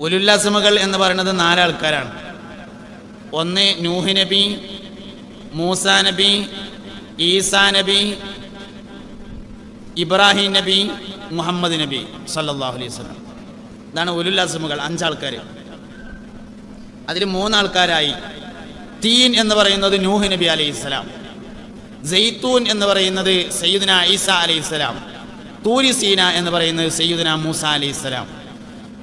ഉലുല്ലാസമകൾ എന്ന് പറയുന്നത് നാലാൾക്കാരാണ്. ഒന്ന് നൂഹ് നബി മൂസ നബി ഈസാ നബി ഇബ്രാഹിം നബി മുഹമ്മദ് നബി സല്ലാഹു അലൈഹി വസല്ലം. ഇതാണ് ഉലുല്ലാസമകൾ അഞ്ചാൾക്കാർ അതിൽ മൂന്നാൾക്കാരായി തീൻ എന്ന് പറയുന്നത് നൂഹ് നബി അലൈഹി സ്വലാം. ജെയ്ത്തൂൻ എന്ന് പറയുന്നത് സയ്യിദ്ന ഈസ അലൈഹി സ്വലാം. തൂരി സീന എന്ന് പറയുന്നത് സയ്യിദ്ന മൂസ അലൈഹി സ്വലാം.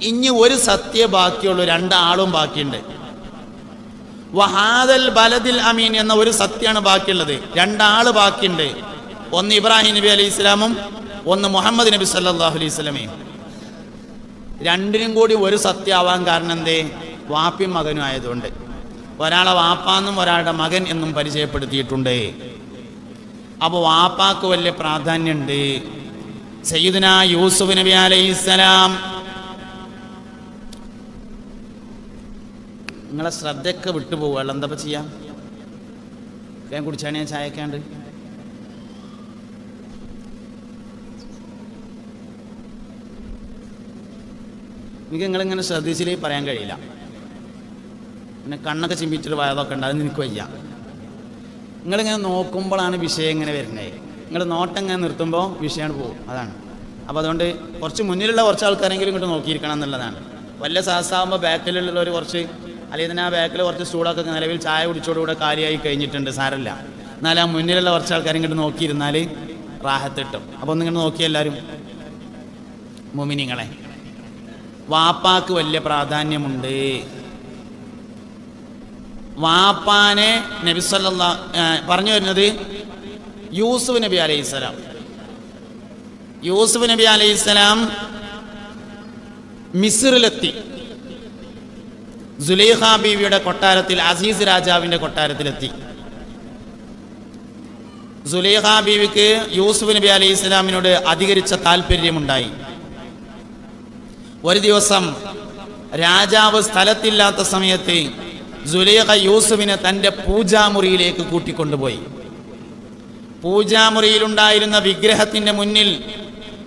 ഇനി ഒരു സത്യ ബാക്കിയുള്ളൂ. രണ്ടാളും ബാക്കിയുണ്ട്. വഹാദൽ ബലദിൽ അമീൻ എന്ന ഒരു സത്യമാണ് ബാക്കിയുള്ളത്. രണ്ടാൾ ബാക്കിയുണ്ട്. ഒന്ന് ഇബ്രാഹിം നബി അലൈഹി ഇസ്ലാമും ഒന്ന് മുഹമ്മദ് നബി സല്ലാഹു അലൈഹി സ്വലമയും രണ്ടിനും കൂടി ഒരു സത്യമാവാൻ കാരണം എന്തേ? വാപ്പിയും മകനും ആയതുകൊണ്ട്. ഒരാളെ വാപ്പാന്നും ഒരാളുടെ മകൻ എന്നും പരിചയപ്പെടുത്തിയിട്ടുണ്ട്. അപ്പോൾ വാപ്പാക്ക് വലിയ പ്രാധാന്യമുണ്ട്. സയ്യിദുന യൂസുഫ് നബി അലൈഹിസ്സലാം നിങ്ങളെ ശ്രദ്ധയൊക്കെ വിട്ടുപോവുക. എന്താ ചെയ്യാം? ഞാൻ കുടിച്ചാണ് ഞാൻ ചായക്കാണ്ട് എനിക്ക് നിങ്ങളിങ്ങനെ ശ്രദ്ധിച്ചില്ലേ പറയാൻ കഴിയില്ല. പിന്നെ കണ്ണൊക്കെ ചിമ്മിച്ചിട്ട് വയതൊക്കെ ഉണ്ട് അത് എനിക്ക് വയ്യ. നിങ്ങളിങ്ങനെ നോക്കുമ്പോഴാണ് വിഷയം ഇങ്ങനെ വരുന്നത് നിങ്ങൾ നോട്ടം ഇങ്ങനെ നിർത്തുമ്പോൾ വിഷയമാണ് പോകും. അതാണ്. അപ്പോൾ അതുകൊണ്ട് കുറച്ച് മുന്നിലുള്ള കുറച്ച് ആൾക്കാരെങ്കിലും ഇങ്ങോട്ട് നോക്കിയിരിക്കണം എന്നുള്ളതാണ്. വല്ല സാഹസാകുമ്പോൾ ബാക്കിലുള്ളവർ കുറച്ച് അല്ലെങ്കിൽ തന്നെ ആ ബാക്കിൽ കുറച്ച് സ്റ്റൂളൊക്കെ നിലവിൽ ചായ കുടിച്ചോടുകൂടെ കാര്യമായി കഴിഞ്ഞിട്ടുണ്ട് സാരല്ല. എന്നാൽ ആ മുന്നിലുള്ള കുറച്ച് ആൾക്കാരും ഇങ്ങോട്ട് നോക്കിയിരുന്നാൽ റാഹത്ത് കിട്ടും. അപ്പോൾ ഒന്നിങ്ങനെ നോക്കി എല്ലാവരും മുമിനിങ്ങളെ വാപ്പാക്ക് വലിയ പ്രാധാന്യമുണ്ട്. വാപ്പാനെ നബി സല്ലല്ലാ പറഞ്ഞു വരുന്നത് യൂസുഫ് നബി അലൈഹിസ്സലാം യൂസുഫ് നബി അലൈഹിസ്സലാം മിസ്റിലെത്തി സുലൈഖ ബീവിയുടെ കൊട്ടാരത്തിൽ അസീസ് രാജാവിന്റെ കൊട്ടാരത്തിലെത്തി. സുലൈഹ ബീവിക്ക് യൂസുഫ് നബി അലൈഹി ഇസ്ലാമിനോട് അധികരിച്ച താല്പര്യമുണ്ടായി ഒരു ദിവസം രാജാവ് സ്ഥലത്തില്ലാത്ത സമയത്ത് സുലൈഹ യൂസുഫിനെ തന്റെ പൂജാമുറിയിലേക്ക് കൂട്ടിക്കൊണ്ടുപോയി. പൂജാമുറിയിലുണ്ടായിരുന്ന വിഗ്രഹത്തിന്റെ മുന്നിൽ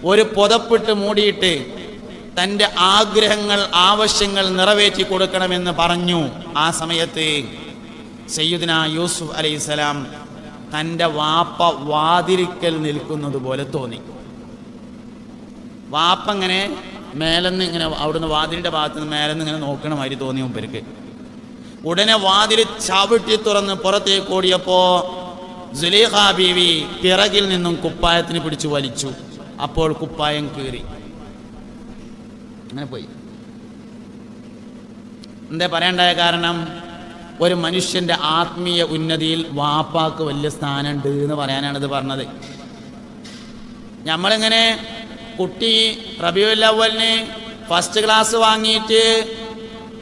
ഒരു പുതപ്പിട്ട് മൂടിയിട്ട് തന്റെ ആഗ്രഹങ്ങൾ ആവശ്യങ്ങൾ നിറവേറ്റി കൊടുക്കണമെന്ന് പറഞ്ഞു. ആ സമയത്ത് സയ്യുദിന യൂസുഫ് അലൈഹിസ്സലാം തന്റെ വാപ്പ വാതിരിക്കൽ നിൽക്കുന്നത് പോലെ തോന്നി. വാപ്പ ഇങ്ങനെ മേലെന്ന് ഇങ്ങനെ അവിടുന്ന് വാതിലിന്റെ ഭാഗത്ത് നിന്ന് മേലെന്ന് ഇങ്ങനെ നോക്കണ മാതിരി തോന്നി മുമ്പർക്ക് ഉടനെ വാതിൽ ചവിട്ടി തുറന്ന് പുറത്തേക്ക് ഓടിയപ്പോൾ സുലേഖ ബീവി പിറകിൽ നിന്നും കുപ്പായത്തിന് പിടിച്ചു വലിച്ചു. അപ്പോൾ കുപ്പായം കീറി. അങ്ങനെ പോയി. എന്താ പറയണ്ടായ കാരണം ഒരു മനുഷ്യന്റെ ആത്മീയ ഉന്നതിയിൽ വാപ്പാക്ക് വലിയ സ്ഥാനമുണ്ട് എന്ന് പറയാനാണ് ഇത് പറഞ്ഞത്. നമ്മളിങ്ങനെ കുട്ടി റബിയുല്ലവലിന് ഫസ്റ്റ് ക്ലാസ് വാങ്ങിയിട്ട്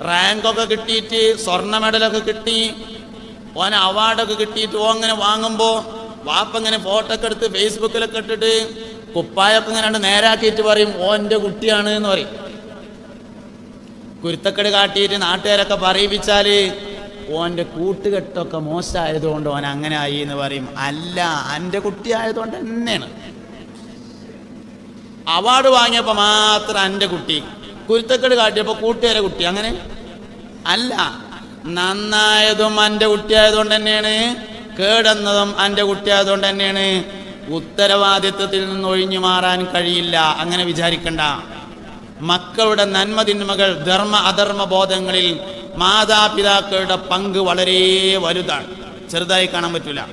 റാങ്കൊക്കെ കിട്ടിയിട്ട് സ്വർണ മെഡലൊക്കെ കിട്ടി ഓൻ അവാർഡൊക്കെ കിട്ടിയിട്ട് ഓ അങ്ങനെ വാങ്ങുമ്പോൾ വാപ്പ ഇങ്ങനെ ഫോട്ടോ ഒക്കെ എടുത്ത് ഫേസ്ബുക്കിലൊക്കെ ഇട്ടിട്ട് കുപ്പായൊക്കെ ഇങ്ങനെ നേരാക്കിയിട്ട് പറയും ഓ എന്റെ കുട്ടിയാണ് എന്ന് പറയും. കുരുത്തക്കേട് കാട്ടിയിട്ട് നാട്ടുകാരൊക്കെ പറയിപ്പിച്ചാൽ ഓന്റെ കൂട്ടുകെട്ടൊക്കെ മോശമായതുകൊണ്ട് ഓൻ അങ്ങനെ ആയി എന്ന് പറയും. അല്ല എന്റെ കുട്ടി ആയതുകൊണ്ട് തന്നെയാണ്. അവാർഡ് വാങ്ങിയപ്പോൾ മാത്രം എന്റെ കുട്ടി. കുരുത്തക്കെട് കാട്ടിയപ്പോൾ കൂട്ടുകാരെ കുട്ടി. അങ്ങനെ? അല്ല നന്നായതും എന്റെ കുട്ടിയായതുകൊണ്ട് തന്നെയാണ്. കേടുന്നതും എന്റെ കുട്ടിയായതുകൊണ്ട് തന്നെയാണ്. ഉത്തരവാദിത്വത്തിൽ നിന്ന് ഒഴിഞ്ഞു മാറാൻ കഴിയില്ല. അങ്ങനെ വിചാരിക്കണ്ട. മക്കളുടെ നന്മ തിന്മകൾ ധർമ്മ അധർമ്മ ബോധങ്ങളിൽ മാതാപിതാക്കളുടെ പങ്ക് വളരെ വലുതാണ്. ചെറുതായി കാണാൻ പറ്റില്ല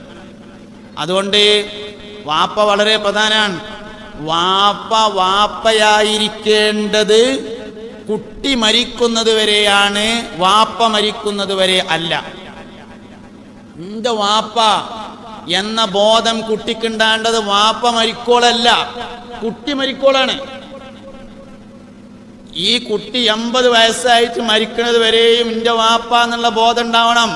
അതുകൊണ്ട് വാപ്പ വളരെ പ്രധാനമാണ് വാപ്പ വാപ്പയായിരിക്കേണ്ടത് കുട്ടി മരിക്കുന്നത് വരെയാണ് വാപ്പ മരിക്കുന്നത് വരെ അല്ല. എന്റെ വാപ്പ എന്ന ബോധം കുട്ടിക്കുണ്ടാണ്ടത് വാപ്പ മരിക്കോളല്ല കുട്ടി മരിക്കോളാണ്. ഈ കുട്ടി എൺപത് വയസ്സായിട്ട് മരിക്കുന്നത് വരെയും എന്റെ വാപ്പ എന്നുള്ള ബോധം ഉണ്ടാവണം.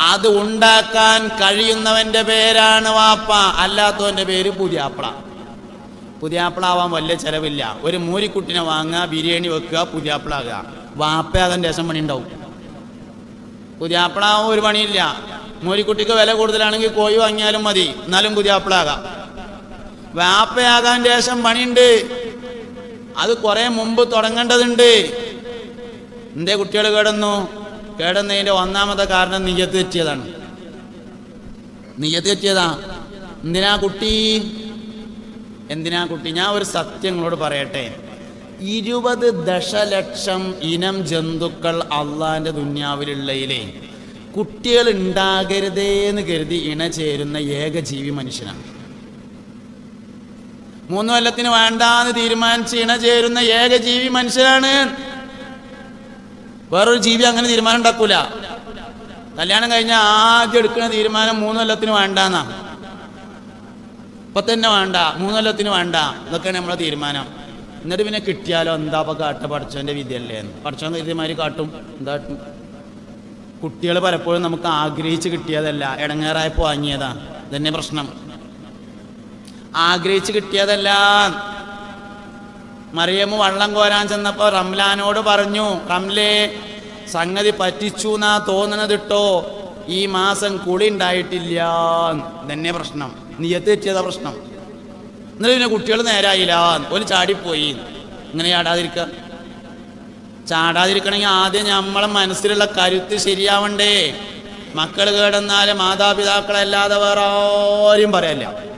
അത് ഉണ്ടാക്കാൻ കഴിയുന്നവന്റെ പേരാണ് വാപ്പ. അല്ലാത്തവന്റെ പേര് പുതിയാപ്പള പുതിയാപ്പിളാവാൻ വലിയ ചിലവില്ല. ഒരു മൂരിക്കുട്ടിനെ വാങ്ങുക ബിരിയാണി വെക്കുക പുതിയാപ്പിളാകുക വാപ്പ അതിന്റെ രസം പണി ഉണ്ടാവും പുതിയാപ്പിളാവാൻ ഒരു പണിയില്ല. മൂരിക്കുട്ടിക്ക് വില കൂടുതലാണെങ്കിൽ കോഴി വാങ്ങിയാലും മതി. എന്നാലും പുതിയാപ്പിളാകാം വാപ്പയാകാൻ ശേഷം പണിയുണ്ട്. അത് കുറെ മുമ്പ് തുടങ്ങേണ്ടതുണ്ട്. എന്തേ കുട്ടികൾ കേടുന്നു? കേടുന്നതിന്റെ ഒന്നാമത്തെ കാരണം നീയത്ത് തെറ്റിയതാണ്. നീയത്ത് തെറ്റിയതാ. എന്തിനാ കുട്ടി? എന്തിനാ കുട്ടി? ഞാൻ ഒരു സത്യങ്ങളോട് പറയട്ടെ. ഇരുപത് ദശലക്ഷം ഇനം ജന്തുക്കൾ അള്ളാന്റെ ദുന്യാവിലുള്ളയിലെ കുട്ടികൾ ഉണ്ടാകരുതേ എന്ന് കരുതി ഇണ ചേരുന്ന ഏക ജീവി മനുഷ്യനാണ്. മൂന്ന് കൊല്ലത്തിന് വേണ്ടാന്ന് തീരുമാനിച്ച് ഇണ ചേരുന്ന ഏക ജീവി മനുഷ്യനാണ്. വേറൊരു ജീവി അങ്ങനെ തീരുമാനം ഉണ്ടാക്കൂല. കല്യാണം കഴിഞ്ഞ ആദ്യം എടുക്കുന്ന തീരുമാനം മൂന്ന് കൊല്ലത്തിന് വേണ്ടാന്നാ. ഇപ്പൊ തന്നെ വേണ്ട മൂന്ന് കൊല്ലത്തിന് വേണ്ട. ഇതൊക്കെയാണ് നമ്മളെ തീരുമാനം. എന്നിട്ട് പിന്നെ കിട്ടിയാലോ? എന്താ ഇപ്പൊ കാട്ട പഠിച്ചവന്റെ വിധിയല്ലേ? പഠിച്ചവൻ ഇതേമാതിരി കാട്ടും. എന്താ കുട്ടികൾ പലപ്പോഴും നമുക്ക് ആഗ്രഹിച്ച് കിട്ടിയതല്ല ഇടങ്ങേറായപ്പോ വാങ്ങിയതാ. ഇതന്നെ പ്രശ്നം. ആഗ്രഹിച്ച് കിട്ടിയതല്ല. മറിയമ്മ വള്ളം കോരാൻ ചെന്നപ്പോ റംലാനോട് പറഞ്ഞു റംലേ സംഗതി പറ്റിച്ചു എന്നാ തോന്നണതിട്ടോ? ഈ മാസം കുളി ഉണ്ടായിട്ടില്ല. തന്നെ പ്രശ്നം. നീയത്ത് തെറ്റിയതാ പ്രശ്നം. എന്നിട്ട് പിന്നെ കുട്ടികൾ നേരായില്ല. ഒരു ചാടിപ്പോയി. ഇങ്ങനെ ചാടാതിരിക്ക. ചാടാതിരിക്കണമെങ്കിൽ ആദ്യം നമ്മളെ മനസ്സിലുള്ള കരുത്ത് ശരിയാവണ്ടേ. മക്കൾ കേടെന്നാൽ മാതാപിതാക്കളല്ലാതെ വേറെ ആരും പറയല്ല.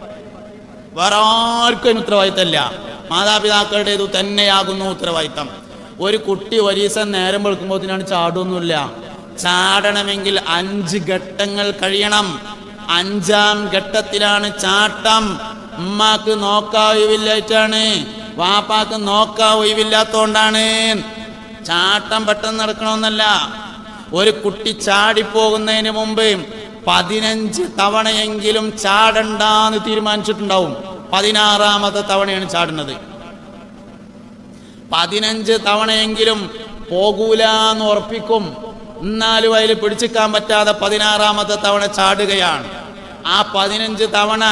വേറെ ആർക്കും അതിന് മാതാപിതാക്കളുടെ ഇത് തന്നെയാകുന്നു ഉത്തരവാദിത്തം. ഒരു കുട്ടി ഒരീസം നേരം നേരം വെളുക്കുമ്പോഴത്തേനാണ് ചാടുന്നില്ല ചാടണമെങ്കിൽ അഞ്ച് ഘട്ടങ്ങൾ കഴിയണം. അഞ്ചാം ഘട്ടത്തിലാണ് ചാട്ടം. ഉമ്മാക്ക് നോക്കാ ഒഴിവില്ലായിട്ടാണ്. വാപ്പാക്ക് നോക്കാ ഒഴിവില്ലാത്തോണ്ടാണ്. ചാട്ടം പെട്ടെന്ന് നടക്കണമെന്നല്ല. ഒരു കുട്ടി ചാടിപ്പോകുന്നതിന് മുമ്പ് പതിനഞ്ച് തവണയെങ്കിലും ചാടണ്ടെന്ന് തീരുമാനിച്ചിട്ടുണ്ടാവും. പതിനാറാമത്തെ തവണയാണ് ചാടുന്നത്. പതിനഞ്ച് തവണയെങ്കിലും പോകൂലെന്ന് ഉറപ്പിക്കും. എന്നാലും അതിൽ പിടിച്ചിക്കാൻ പറ്റാതെ പതിനാറാമത്തെ തവണ ചാടുകയാണ്. ആ പതിനഞ്ച് തവണ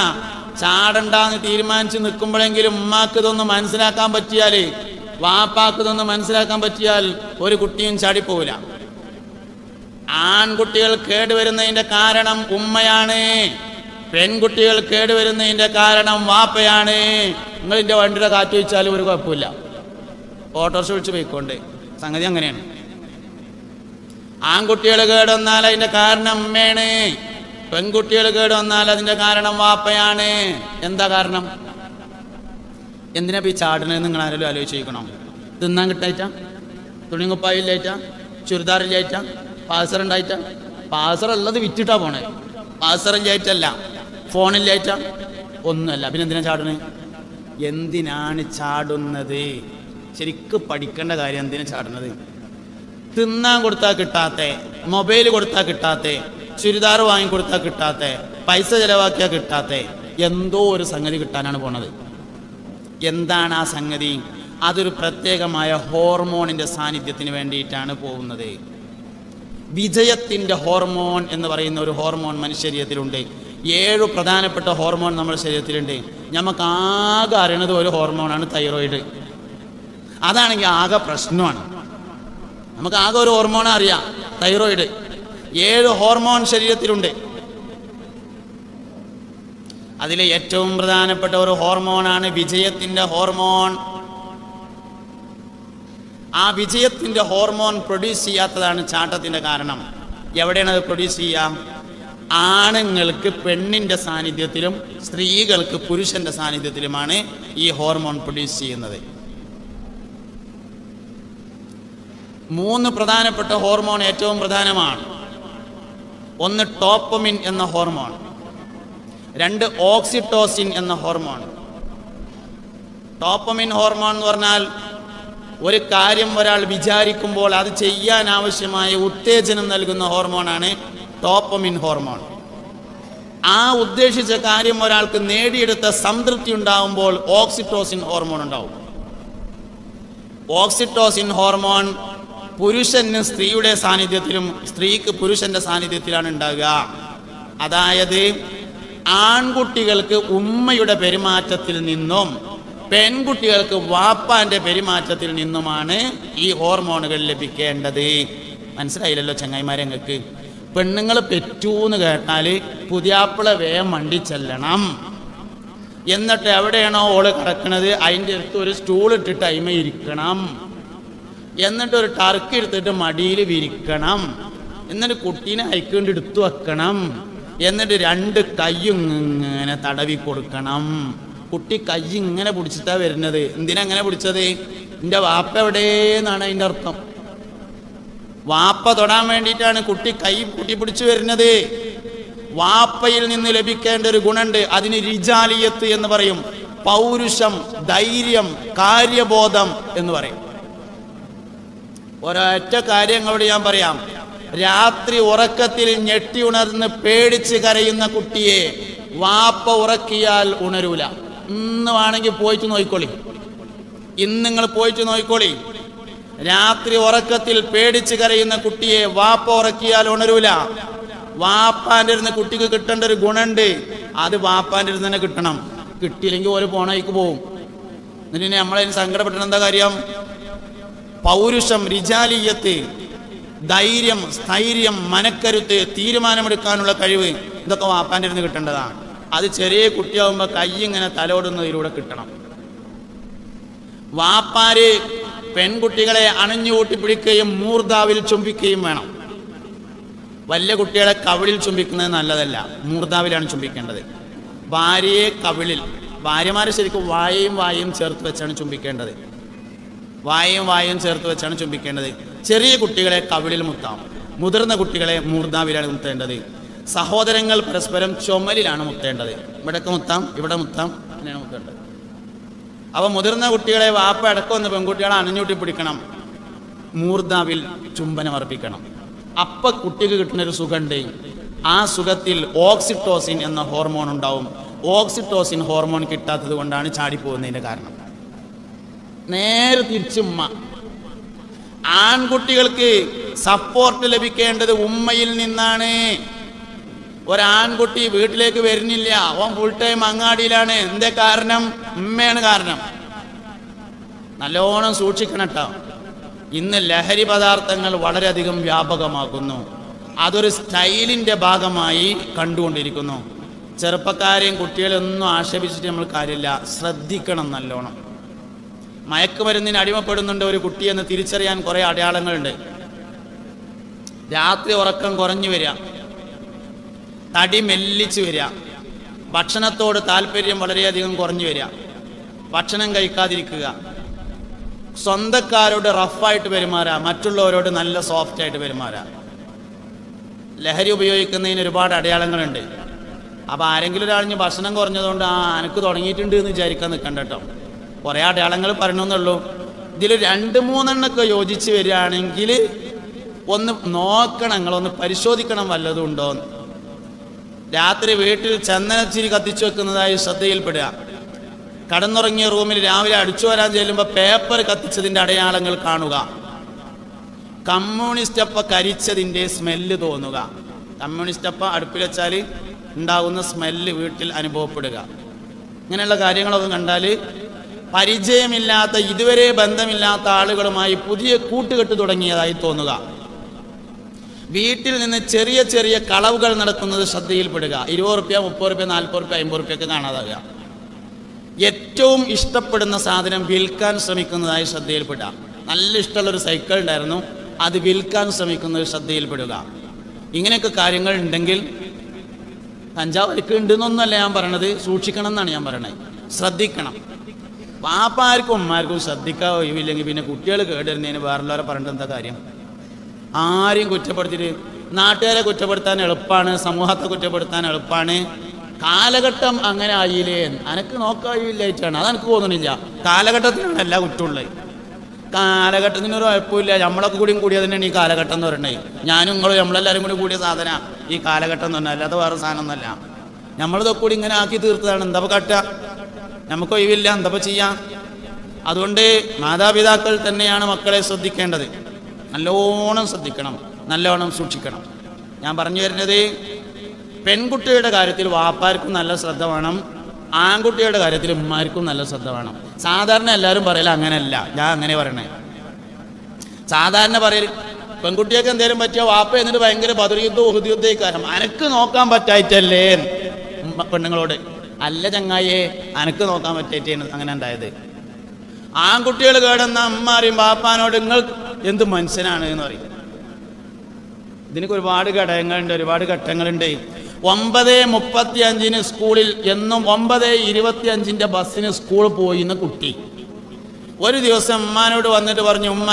ചാടണ്ടെന്ന് തീരുമാനിച്ച് നിൽക്കുമ്പോഴെങ്കിലും ഉമ്മാക്ക് ഇതൊന്ന് മനസ്സിലാക്കാൻ പറ്റിയാൽ വാപ്പാക്ക് ഇതൊന്ന് മനസ്സിലാക്കാൻ പറ്റിയാൽ ഒരു കുട്ടിയും ചാടിപ്പോവില്ല. ആൺകുട്ടികൾ കേടുവരുന്നതിന്റെ കാരണം ഉമ്മയാണ്. പെൺകുട്ടികൾ കേടുവരുന്നതിന്റെ കാരണം വാപ്പയാണ്. നിങ്ങൾ ഇതിന്റെ വണ്ടിയുടെ കാറ്റ് വെച്ചാലും ഒരു കുഴപ്പമില്ല. ഓട്ടോറിക്ഷ വിളിച്ച് പോയിക്കൊണ്ട്. സംഗതി അങ്ങനെയാണ്. ആൺകുട്ടികൾ കേടുവന്നാൽ അതിന്റെ കാരണം ഉമ്മയാണ്. പെൺകുട്ടികൾ കേടുവന്നാൽ അതിന്റെ കാരണം വാപ്പയാണ്. എന്താ കാരണം? എന്തിനാ ഈ ചാടണെന്ന് നിങ്ങൾ ആരെങ്കിലും ആലോചിച്ചിരിക്കണം തിന്നാൻ കിട്ടായിട്ടാ? തുണിങ്ങുപ്പായില്ലായിട്ടാ? ചുരിദാറില്ലായിട്ടാ? പാസർ ഉണ്ടായിട്ടാ പാസർ ഉള്ളത് വിറ്റിട്ടാ പോണേ. പാസറില്ലായിട്ടല്ല ഫോണില്ലായിട്ടാ. ഒന്നുമല്ല. പിന്നെ എന്തിനാ ചാടണേ എന്തിനാണ് ചാടുന്നത്? ശരിക്ക് പഠിക്കേണ്ട കാര്യം എന്തിനാ ചാടുന്നത്? തിന്നാൻ കൊടുത്താൽ കിട്ടാത്തെ. മൊബൈൽ കൊടുത്താൽ കിട്ടാത്തെ. ചുരിദാർ വാങ്ങിക്കൊടുത്താൽ കിട്ടാത്ത. പൈസ ചെലവാക്കിയാൽ കിട്ടാത്തെ. എന്തോ ഒരു സംഗതി കിട്ടാനാണ് പോണത്. എന്താണ് ആ സംഗതി? അതൊരു പ്രത്യേകമായ ഹോർമോണിന്റെ സാന്നിധ്യത്തിന് വേണ്ടിയിട്ടാണ് പോകുന്നത്. വിജയത്തിന്റെ ഹോർമോൺ എന്ന് പറയുന്ന ഒരു ഹോർമോൺ മനുഷ്യ ശരീരത്തിലുണ്ട്. ഏഴ് പ്രധാനപ്പെട്ട ഹോർമോൺ നമ്മുടെ ശരീരത്തിലുണ്ട്. നമുക്ക് ആകെ അറിയണത് ഒരു ഹോർമോണാണ് തൈറോയിഡ്. അതാണെങ്കിൽ ആകെ പ്രശ്നമാണ്. നമുക്ക് ആകെ ഒരു ഹോർമോൺ അറിയാം തൈറോയിഡ്. ഏഴ് ഹോർമോൺ ശരീരത്തിലുണ്ട്. അതിലെ ഏറ്റവും പ്രധാനപ്പെട്ട ഒരു ഹോർമോണാണ് വിജയത്തിന്റെ ഹോർമോൺ. ആ വിജയത്തിന്റെ ഹോർമോൺ പ്രൊഡ്യൂസ് ചെയ്യാത്തതാണ് ചാട്ടത്തിന്റെ കാരണം. എവിടെയാണ് അത് പ്രൊഡ്യൂസ് ചെയ്യുക ആണുങ്ങൾക്ക് പെണ്ണിന്റെ സാന്നിധ്യത്തിലും സ്ത്രീകൾക്ക് പുരുഷന്റെ സാന്നിധ്യത്തിലുമാണ് ഈ ഹോർമോൺ പ്രൊഡ്യൂസ് ചെയ്യുന്നത്. മൂന്ന് പ്രധാനപ്പെട്ട ഹോർമോൺ ഏറ്റവും പ്രധാനമാണ്. ഒന്ന് ടോപ്പമിൻ എന്ന ഹോർമോൺ. രണ്ട് ഓക്സിറ്റോസിൻ എന്ന ഹോർമോൺ. ടോപ്പമിൻ ഹോർമോൺ എന്ന് പറഞ്ഞാൽ ഒരു കാര്യം ഒരാൾ വിചാരിക്കുമ്പോൾ അത് ചെയ്യാൻ ആവശ്യമായ ഉത്തേജനം നൽകുന്ന ഹോർമോണാണ് ടോപ്പമിൻ ഹോർമോൺ. ആ ഉദ്ദേശിച്ച കാര്യം ഒരാൾക്ക് നേടിയെടുത്ത സംതൃപ്തി ഉണ്ടാകുമ്പോൾ ഓക്സിറ്റോസിൻ ഹോർമോൺ ഉണ്ടാവും. ഓക്സിറ്റോസിൻ ഹോർമോൺ പുരുഷന് സ്ത്രീയുടെ സാന്നിധ്യത്തിലും സ്ത്രീക്ക് പുരുഷന്റെ സാന്നിധ്യത്തിലാണ് ഉണ്ടാകുക അതായത് ആൺകുട്ടികൾക്ക് ഉമ്മയുടെ പെരുമാറ്റത്തിൽ നിന്നും പെൺകുട്ടികൾക്ക് വാപ്പാന്റെ പെരുമാറ്റത്തിൽ നിന്നുമാണ് ഈ ഹോർമോണുകൾ ലഭിക്കേണ്ടത്. മനസ്സിലായില്ലല്ലോ ചങ്ങായിമാരെ ഞങ്ങൾക്ക് പെണ്ണുങ്ങൾ പെറ്റൂന്ന് കേട്ടാൽ പുതിയാപ്പിള വേഗം വണ്ടി ചെല്ലണം. എന്നിട്ട് എവിടെയാണോ ഓൾ കിടക്കുന്നത് അതിന്റെ അടുത്ത് ഒരു സ്റ്റൂൾ ഇട്ടിട്ട് അയിമ ഇരിക്കണം. എന്നിട്ട് ഒരു ടർക്ക് എടുത്തിട്ട് മടിയിൽ വിരിക്കണം. എന്നിട്ട് കുട്ടീനെ അയക്കൊണ്ട് എടുത്തു വെക്കണം. എന്നിട്ട് രണ്ട് കയ്യും ഇങ്ങനെ തടവി കൊടുക്കണം. കുട്ടി കൈ ഇങ്ങനെ പിടിച്ചിട്ടാ വരുന്നത്. എന്തിനാ അങ്ങനെ പിടിച്ചത്? എന്റെ വാപ്പ എവിടേന്നാണ് അതിന്റെ അർത്ഥം. വാപ്പ തൊടാൻ വേണ്ടിയിട്ടാണ് കുട്ടി കൈ കുട്ടി പിടിച്ചു വരുന്നത്. വാപ്പയിൽ നിന്ന് ലഭിക്കേണ്ട ഒരു ഗുണമുണ്ട്. അതിന് റിജാലിയത്ത് എന്ന് പറയും. പൗരുഷം ധൈര്യം കാര്യബോധം എന്ന് പറയും. ഒരൊറ്റ കാര്യങ്ങളോട് ഞാൻ പറയാം. രാത്രി ഉറക്കത്തിൽ ഞെട്ടി ഉണർന്ന് പേടിച്ച് കരയുന്ന കുട്ടിയെ വാപ്പ ഉറക്കിയാൽ ഉണരൂല. ഇന്ന് വേണമെങ്കിൽ പോയിട്ട് നോയിക്കോളി. ഇന്ന് നിങ്ങൾ പോയിട്ട് നോയിക്കോളി. രാത്രി ഉറക്കത്തിൽ പേടിച്ച് കരയുന്ന കുട്ടിയെ വാപ്പ ഉറക്കിയാൽ ഉണരൂല. വാപ്പാന്റെ ഇരുന്ന് കുട്ടിക്ക് കിട്ടേണ്ട ഒരു ഗുണമുണ്ട്. അത് വാപ്പാന്റെ ഇരുന്ന് തന്നെ കിട്ടണം. കിട്ടിയില്ലെങ്കിൽ ഓരോ പോണേക്ക് പോവും. എന്നിട്ട് നമ്മളതിന് സങ്കടപ്പെട്ടത് എന്താ കാര്യം? പൗരുഷം റിജാലിയത്ത് ധൈര്യം സ്ഥൈര്യം മനക്കരുത്ത് തീരുമാനമെടുക്കാനുള്ള കഴിവ് ഇതൊക്കെ വാപ്പാന്റെ ഇരുന്ന് കിട്ടേണ്ടതാണ്. അത് ചെറിയ കുട്ടിയാവുമ്പോൾ കൈ ഇങ്ങനെ തലോടുന്നതിലൂടെ കിട്ടണം. വാപ്പാര് പെൺകുട്ടികളെ അണഞ്ഞുകൂട്ടി പിടിക്കുകയും മൂർദാവിൽ ചുംബിക്കുകയും വേണം. വലിയ കുട്ടികളെ കവിളിൽ ചുംബിക്കുന്നത് നല്ലതല്ല. മൂർദാവിലാണ് ചുംബിക്കേണ്ടത്. ഭാര്യയെ കവിളിൽ ഭാര്യമാരെ ശരിക്കും വായയും വായയും ചേർത്ത് വെച്ചാണ് ചുംബിക്കേണ്ടത്. വായയും വായയും ചേർത്ത് വെച്ചാണ് ചുംബിക്കേണ്ടത്. ചെറിയ കുട്ടികളെ കവിളിൽ മുത്താം. മുതിർന്ന കുട്ടികളെ മൂർദാവിലാണ് മുത്തേണ്ടത്. സഹോദരങ്ങൾ പരസ്പരം ചുമലിലാണ് മുത്തേണ്ടത്. ഇവിടൊക്കെ മുത്താം ഇവിടെ മുത്താം അങ്ങനെയാണ് മുത്തേണ്ടത് അപ്പോൾ മുതിർന്ന കുട്ടികളെ വാപ്പ അടക്കമൊന്ന് പെൺകുട്ടികളെ അണഞ്ഞൂട്ടി പിടിക്കണം. മൂർദാവിൽ ചുംബനം അർപ്പിക്കണം. അപ്പ കുട്ടിക്ക് കിട്ടുന്ന ഒരു സുഖമുണ്ട്. ആ സുഖത്തിൽ ഓക്സിറ്റോസിൻ എന്ന ഹോർമോൺ ഉണ്ടാവും. ഓക്സിറ്റോസിൻ ഹോർമോൺ കിട്ടാത്തത് കൊണ്ടാണ് ചാടിപ്പോകുന്നതിന്റെ കാരണം. നേരെ തിരിച്ചുമ്മ ആൺകുട്ടികൾക്ക് സപ്പോർട്ട് ലഭിക്കേണ്ടത് ഉമ്മയിൽ നിന്നാണ്. ഒരാൺകുട്ടി വീട്ടിലേക്ക് വരുന്നില്ല. അവൻ ഫുൾ ടൈം അങ്ങാടിയിലാണ്. എന്തേ കാരണം? ഉമ്മയാണ് കാരണം. നല്ലോണം സൂക്ഷിക്കണം കേട്ടോ. ഇന്ന് ലഹരി പദാർത്ഥങ്ങൾ വളരെയധികം വ്യാപകമാക്കുന്നു അതൊരു സ്റ്റൈലിന്റെ ഭാഗമായി കണ്ടുകൊണ്ടിരിക്കുന്നു. ചെറുപ്പക്കാരെയും കുട്ടികളെയൊന്നും ആക്ഷേപിച്ചിട്ട് നമ്മൾ കാര്യമില്ല. ശ്രദ്ധിക്കണം നല്ലോണം. മയക്കുമരുന്നിന് അടിമപ്പെടുന്നുണ്ട് ഒരു കുട്ടിയെന്ന് തിരിച്ചറിയാൻ കുറേ അടയാളങ്ങളുണ്ട്. രാത്രി ഉറക്കം കുറഞ്ഞു വരിക. തടി മെല്ലിച്ച് വരിക. ഭക്ഷണത്തോട് താല്പര്യം വളരെയധികം കുറഞ്ഞു വരിക. ഭക്ഷണം കഴിക്കാതിരിക്കുക. സ്വന്തക്കാരോട് റഫായിട്ട് പെരുമാറുക. മറ്റുള്ളവരോട് നല്ല സോഫ്റ്റ് ആയിട്ട് പെരുമാറുക. ലഹരി ഉപയോഗിക്കുന്നതിന് ഒരുപാട് അടയാളങ്ങളുണ്ട്. അപ്പോൾ ആരെങ്കിലും ഒരാളിന് ഭക്ഷണം കുറഞ്ഞതുകൊണ്ട് ആ അനക്ക് തുടങ്ങിയിട്ടുണ്ട് എന്ന് വിചാരിക്കാൻ നിൽക്കണ്ട കേട്ടോ. കുറേ അടയാളങ്ങൾ പറയണമെന്നുള്ളൂ. ഇതിൽ രണ്ട് മൂന്നെണ്ണൊക്കെ യോജിച്ച് വരികയാണെങ്കിൽ ഒന്ന് നോക്കണം നിങ്ങളൊന്ന് പരിശോധിക്കണം വല്ലതും ഉണ്ടോ എന്ന്. രാത്രി വീട്ടിൽ ചന്ദനച്ചിരി കത്തിച്ചു വെക്കുന്നതായി ശ്രദ്ധയിൽപ്പെടുക. കടന്നുറങ്ങിയ റൂമിൽ രാവിലെ അടിച്ചു വരാൻ ചെല്ലുമ്പോൾ പേപ്പർ കത്തിച്ചതിന്റെ അടയാളങ്ങൾ കാണുക. കമ്മ്യൂണിസ്റ്റ് അപ്പ കരിച്ചതിന്റെ സ്മെല്ല് തോന്നുക. കമ്മ്യൂണിസ്റ്റ് അപ്പ അടുപ്പിൽ വെച്ചാൽ ഉണ്ടാകുന്ന സ്മെല്ല് വീട്ടിൽ അനുഭവപ്പെടുക. ഇങ്ങനെയുള്ള കാര്യങ്ങളൊക്കെ കണ്ടാൽ പരിചയമില്ലാത്ത ഇതുവരെ ബന്ധമില്ലാത്ത ആളുകളുമായി പുതിയ കൂട്ടുകെട്ട് തുടങ്ങിയതായി തോന്നുക. വീട്ടിൽ നിന്ന് ചെറിയ ചെറിയ കളവുകൾ നടക്കുന്നത് ശ്രദ്ധയിൽപ്പെടുക. ഇരുപത് റുപ്യ മുപ്പത് റുപ്യ നാൽപ്പത് റുപ്യ അമ്പത് റുപ്യൊക്കെ കാണാതാവുക. ഏറ്റവും ഇഷ്ടപ്പെടുന്ന സാധനം വിൽക്കാൻ ശ്രമിക്കുന്നതായി ശ്രദ്ധയിൽപ്പെടുക. നല്ല ഇഷ്ടമുള്ള ഒരു സൈക്കിൾ ഉണ്ടായിരുന്നു. അത് വിൽക്കാൻ ശ്രമിക്കുന്നത് ശ്രദ്ധയിൽപ്പെടുക. ഇങ്ങനെയൊക്കെ കാര്യങ്ങൾ ഉണ്ടെങ്കിൽ കഞ്ചാവ് വലിക്കുന്നുണ്ടെന്നൊന്നല്ല ഞാൻ പറയണത്. സൂക്ഷിക്കണം എന്നാണ് ഞാൻ പറയണത് ശ്രദ്ധിക്കണം. പാപ്പാർക്കും ഉമ്മാർക്കും ശ്രദ്ധിക്കാൻ ഒഴിവില്ലെങ്കിൽ പിന്നെ കുട്ടികൾ കേടുവരുന്നതിന് വേറുള്ളവരെ പറഞ്ഞിട്ട് എന്താ കാര്യം? ആരെയും കുറ്റപ്പെടുത്തിയിട്ട് നാട്ടുകാരെ കുറ്റപ്പെടുത്താൻ എളുപ്പമാണ് സമൂഹത്തെ കുറ്റപ്പെടുത്താൻ എളുപ്പമാണ് കാലഘട്ടം അങ്ങനെ ആയില്ലേ അനക്ക് നോക്കായില്ലായിട്ടാണ് അത് എനിക്ക് തോന്നുന്നില്ല കാലഘട്ടത്തിനാണ് എല്ലാ കുറ്റമുള്ളത് കാലഘട്ടത്തിന് ഒരു കുഴപ്പമില്ല. നമ്മളൊക്കെ കൂടിയും കൂടിയത് തന്നെയാണ് ഈ കാലഘട്ടം എന്ന് പറയുന്നത്. ഞാനും നിങ്ങളും നമ്മളെല്ലാവരും കൂടി കൂടിയ സാധന. ഈ കാലഘട്ടം എന്ന് പറഞ്ഞാൽ. അല്ലാതെ വേറെ സാധനം ഒന്നല്ല നമ്മളിതൊക്കെ കൂടി ഇങ്ങനെ ആക്കി തീർത്തതാണ്. എന്താ കട്ട നമുക്ക് ഒഴിവില്ല. എന്താ ചെയ്യാം? അതുകൊണ്ട് മാതാപിതാക്കൾ തന്നെയാണ് മക്കളെ ശ്രദ്ധിക്കേണ്ടത്. നല്ലോണം ശ്രദ്ധിക്കണം നല്ലോണം സൂക്ഷിക്കണം. ഞാൻ പറഞ്ഞു വരുന്നത് പെൺകുട്ടിയുടെ കാര്യത്തിൽ വാപ്പാർക്കും നല്ല ശ്രദ്ധ വേണം ആൺകുട്ടിയുടെ കാര്യത്തിൽ ഉമ്മാർക്കും നല്ല ശ്രദ്ധ വേണം. സാധാരണ എല്ലാവരും പറയല അങ്ങനെയല്ല ഞാൻ അങ്ങനെ പറയണേ. സാധാരണ പറയൽ പെൺകുട്ടിയൊക്കെ എന്തേലും പറ്റിയ വാപ്പ എന്നിട്ട് ഭയങ്കര ബദർയുദ്ധവും ഉഹുദ്യുദ്ധയിക്കാരം അനക്ക് നോക്കാൻ പറ്റായിട്ടല്ലേ? പെണ്ണുങ്ങളോട്. അല്ല ചങ്ങായേ അനക്ക് നോക്കാൻ പറ്റായിട്ടാണ് അങ്ങനെ ഉണ്ടായത്. ആൺകുട്ടികൾ കേടുന്ന അമ്മാരെയും ബാപ്പാനോട് നിങ്ങൾ എന്ത് മനുഷ്യനാണ് എന്ന് പറയും. ഇതിനൊക്കെ ഒരുപാട് ഘടകങ്ങളുണ്ട് ഒരുപാട് ഘട്ടങ്ങളുണ്ട്. ഒമ്പത് മുപ്പത്തി അഞ്ചിന് സ്കൂളിൽ എന്നും ഒമ്പത് ഇരുപത്തി അഞ്ചിന്റെ ബസ്സിന് സ്കൂൾ പോയിന്ന കുട്ടി. ഒരു ദിവസം ഉമ്മാനോട് വന്നിട്ട് പറഞ്ഞു ഉമ്മ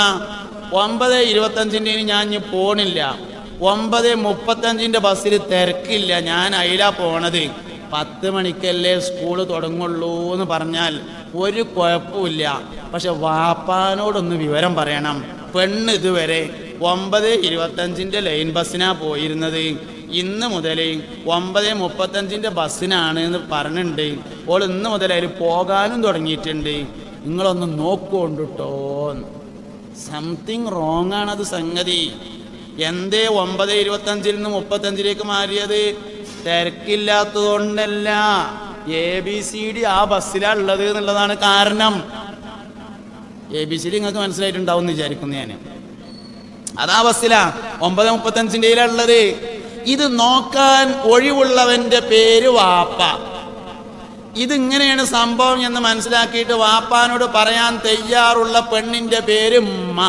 ഒമ്പത് ഇരുപത്തഞ്ചിന്റെ ഞാൻ ഇനി പോണില്ല. ഒമ്പത് മുപ്പത്തഞ്ചിന്റെ ബസ്സിൽ തിരക്കില്ല. ഞാൻ അയിലാ പോണത്. പത്ത് മണിക്കല്ലേ സ്കൂൾ തുടങ്ങുള്ളൂ എന്ന് പറഞ്ഞാൽ ഒരു കുഴപ്പമില്ല. പക്ഷെ വാപ്പാനോടൊന്ന് വിവരം പറയണം. പെണ്ണ് ഇതുവരെ ഒമ്പത് ഇരുപത്തഞ്ചിന്റെ ലൈൻ ബസ്സിനാണ് പോയിരുന്നത്. ഇന്ന് മുതൽ ഒമ്പത് മുപ്പത്തഞ്ചിന്റെ ബസ്സിനാണ് എന്ന് പറഞ്ഞിട്ടുണ്ട്. ഓൾ ഇന്ന് മുതൽ അതിൽ പോകാനും തുടങ്ങിയിട്ടുണ്ട്. നിങ്ങളൊന്ന് നോക്കുകൊണ്ടിട്ടോ സംതിങ് റോങ് ആണത് സംഗതി. എന്തേ ഒമ്പത് ഇരുപത്തഞ്ചിൽ നിന്ന് മുപ്പത്തഞ്ചിലേക്ക് മാറിയത്? തിരക്കില്ലാത്തതുകൊണ്ടല്ല. എ ബി സി ഡി ആ ബസ്സിലാണ് ഉള്ളത് എന്നുള്ളതാണ് കാരണം. എ ബി സി ഡി നിങ്ങൾക്ക് മനസ്സിലായിട്ടുണ്ടാവും എന്ന് വിചാരിക്കുന്നു ഞാൻ അതാ ബസ്സിലാ. ഒമ്പത് മുപ്പത്തഞ്ചിന്റെ ഉള്ളത്. ഇത് നോക്കാൻ ഒഴിവുള്ളവന്റെ പേര് വാപ്പ. ഇതിങ്ങനെയാണ് സംഭവം എന്ന് മനസ്സിലാക്കിയിട്ട് വാപ്പാനോട് പറയാൻ തയ്യാറുള്ള പെണ്ണിന്റെ പേര് ഉമ്മ.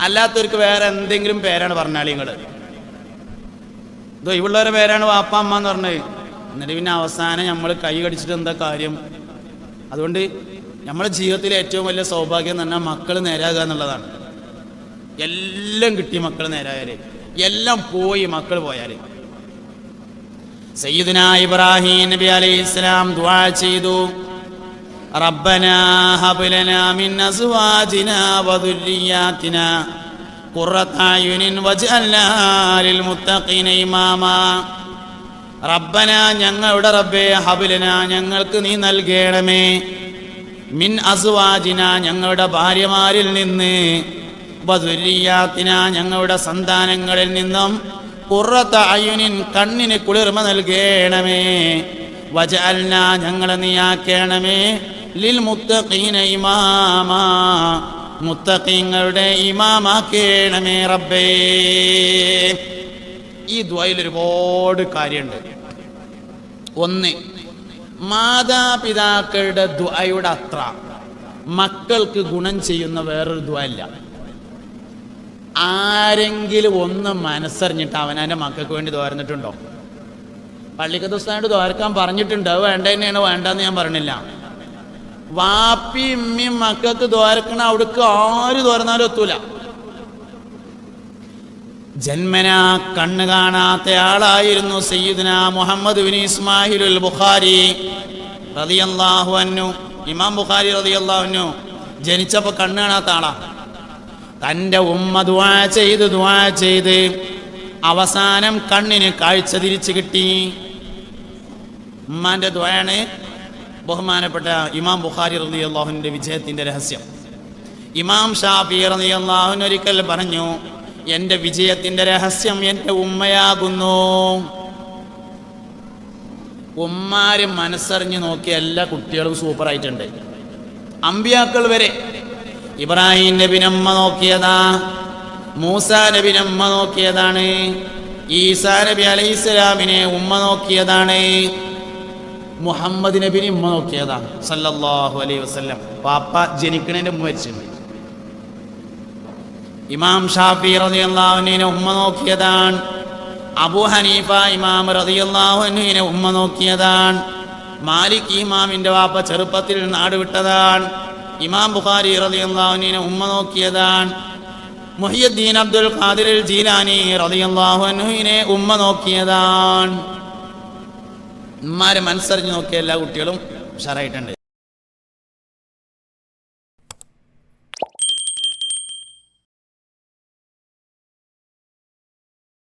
അല്ലാത്തവർക്ക് വേറെ എന്തെങ്കിലും പേരാണ് പറഞ്ഞാൽ നിങ്ങൾ ഇത് ഇവുള്ളവരുടെ പേരാണ് വാപ്പ അമ്മ എന്ന് പറഞ്ഞത്. എന്നിട്ട് പിന്നെ അവസാനം നമ്മൾ കൈ കടിച്ചിട്ട് എന്താ കാര്യം? അതുകൊണ്ട് നമ്മുടെ ജീവിതത്തിലെ ഏറ്റവും വലിയ സൗഭാഗ്യം എന്ന് പറഞ്ഞാൽ മക്കൾ നേരാകുക എന്നുള്ളതാണ്. എല്ലാം കിട്ടി മക്കൾ നേരായാൽ എല്ലാം പോയി മക്കൾ പോയാൽ സയ്യിദുന ഇബ്രാഹിം നബി അലൈഹി ഇസ്ലാം ദുആ ചെയ്തു. റബ്ബനാ ഹബ് ലനാ മിൻ അസ്വാജിനാ വദുർരിയാതിനാ ഖുറത അയുനിൻ വജ്അൽനാ ലിൽ മുത്തഖീന റബ്ബന ഞങ്ങളുടെ റബ്ബേ ഹബിലന ഞങ്ങൾക്ക് നീ നൽകേണമേ. മിൻ അസുവാജിന ഞങ്ങളുടെ ഭാര്യമാരിൽ നിന്ന് വധുരിയാത്തിന ഞങ്ങളുടെ സന്താനങ്ങളിൽ നിന്നും കുറത്ത അയുനിൻ കണ്ണിന് കുളിർമ നൽകേണമേ. വജഅൽന ഞങ്ങളെ നീയാക്കണമേ ലിൽ മുത്തഖീന ഇമാമ മുത്തഖീങ്ങളുടെ ഇമാമാക്കേണമേ റബ്ബേ. ഈ ദ്വയിൽ ഒരുപാട് കാര്യമുണ്ട് ഒന്ന് മാതാപിതാക്കളുടെ ദ്വയുടെ അത്ര മക്കൾക്ക് ഗുണം ചെയ്യുന്ന വേറൊരു ദ്വ ഇല്ല. ആരെങ്കിലും ഒന്ന് മനസ്സറിഞ്ഞിട്ട് അവനവന്റെ മക്കൾക്ക് വേണ്ടി ദ്വാരന്നിട്ടുണ്ടോ? പള്ളിക്ക് ദിവസമായിട്ട് ദ്വാരക്കാൻ പറഞ്ഞിട്ടുണ്ട്. അത് വേണ്ട തന്നെയാണ് വേണ്ടെന്ന് ഞാൻ പറഞ്ഞില്ല. വാപ്പി ഇമ്മിയും മക്കൾക്ക് ദ്വാരക്കണ അവിടേക്ക് ആര് തുറന്നാലും എത്തൂല. ജന്മനാ കണ്ണ് കാണാത്ത ആളായിരുന്നു സയ്യിദ്ന മുഹമ്മദ് ബിൻ ഇസ്മാഹിലുൽ ബുഖാരി റളിയല്ലാഹു അൻഹു. ഇമാം ബുഖാരി റളിയല്ലാഹു അൻഹു ജനിച്ചപ്പോൾ കണ്ണ് കാണാത്ത ആളാ. തന്റെ ഉമ്മ ദുആ ചെയ്ത് ദുആ ചെയ്ത് അവസാനം കണ്ണിന് കാഴ്ച തിരിച്ചു കിട്ടി. ഉമ്മാന്റെ ദ്വയാണ് ബഹുമാനപ്പെട്ട ഇമാം ബുഖാരി റളിയല്ലാഹുവിന്റെ വിജയത്തിന്റെ രഹസ്യം. ഇമാം ഷാഫി റളിയല്ലാഹു ഒരിക്കൽ പറഞ്ഞു എന്റെ വിജയത്തിന്റെ രഹസ്യം എന്റെ ഉമ്മയാകുന്നു. ഉമ്മാര് മനസ്സറിഞ്ഞു നോക്കിയ എല്ലാ കുട്ടികളും സൂപ്പറായിട്ടുണ്ട്. അമ്പിയാക്കൾ വരെ. ഇബ്രാഹിം നബിനമ്മ നോക്കിയതാ. മൂസ നബിനമ്മ നോക്കിയതാണ്. ഈസാ നബി അലൈഹി ഉമ്മ നോക്കിയതാണ്. മുഹമ്മദ് നബിനെ ഉമ്മ നോക്കിയതാണ് സല്ലല്ലാഹു അലൈഹി വസല്ലം. പാപ്പ ജനിക്കണേന്റെ ഉമ്മ മരിച്ചിട്ടുണ്ട്. ഇമാം ഷാഫി റളിയല്ലാഹുവിനെ ഉമ്മ നോക്കിയതാണ്. അബു ഹനീഫ ഇമാം റളിയല്ലാഹുവിനെ ഉമ്മ നോക്കിയതാണ്. മാലിക് ഇമാമിന്റെ വാപ്പ ചെറുപ്പത്തിൽ നാടുവിട്ടതാണ് ഇമാം ബുഖാരി റളിയല്ലാഹുവിനെ ഉമ്മ നോക്കിയതാണ്. മുഹിയുദ്ദീൻ അബ്ദുൽ ഖാദിർ ജീലാനി റളിയല്ലാഹുവിനെ ഉമ്മ നോക്കിയതാണ്. ഉമ്മാരെ മനസ്സറിഞ്ഞ് നോക്കിയ എല്ലാ കുട്ടികളും ഉഷാറായിട്ടുണ്ട്.